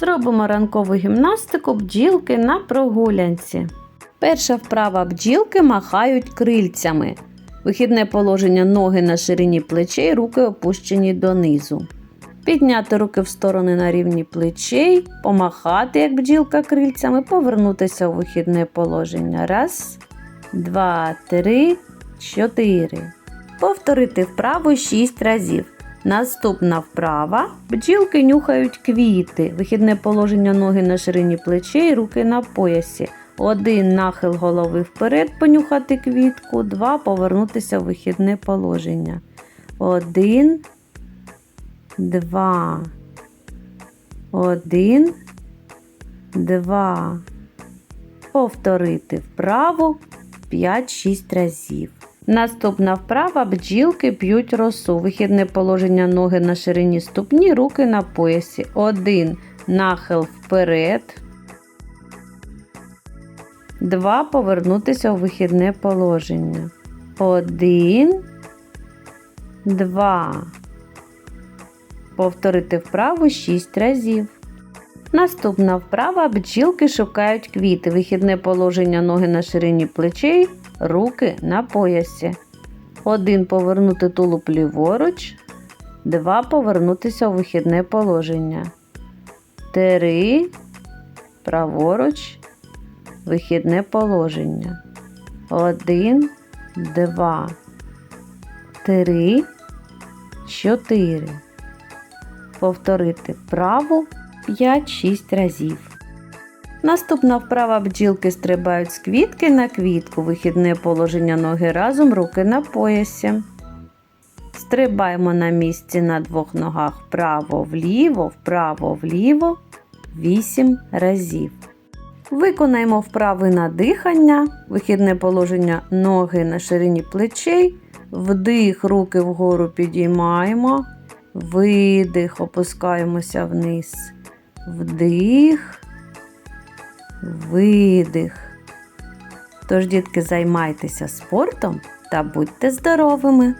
Зробимо ранкову гімнастику бджілки на прогулянці. Перша вправа бджілки махають крильцями. Вихідне положення ноги на ширині плечей, руки опущені донизу. Підняти руки в сторони на рівні плечей, помахати, як бджілка крильцями, повернутися у вихідне положення. Раз, два, три, чотири. Повторити вправу 6 разів. Наступна вправа. Бджілки нюхають квіти. Вихідне положення ноги на ширині плечей, руки на поясі. Один нахил голови вперед понюхати квітку, два повернутися в вихідне положення. Один, два. Один, два. Повторити вправу 5-6 разів. Наступна вправа бджілки п'ють росу. Вихідне положення ноги на ширині ступні, руки на поясі. Один нахил вперед. Два повернутися у вихідне положення. Один. Два. Повторити вправу 6 разів. Наступна вправа бджілки шукають квіти. Вихідне положення ноги на ширині плечей, руки на поясі. Один повернути тулуб ліворуч. Два повернутися у вихідне положення. Три. Праворуч. Вихідне положення. Один, два, три, чотири. Повторити вправу 5-6 разів. Наступна вправа бджілки стрибають з квітки на квітку. Вихідне положення ноги разом, руки на поясі. Стрибаємо на місці на двох ногах вправо-вліво, вправо-вліво 8 разів. Виконаємо вправи на дихання, вихідне положення ноги на ширині плечей, вдих, руки вгору підіймаємо, видих, опускаємося вниз, вдих, видих. Тож, дітки, займайтеся спортом та будьте здоровими!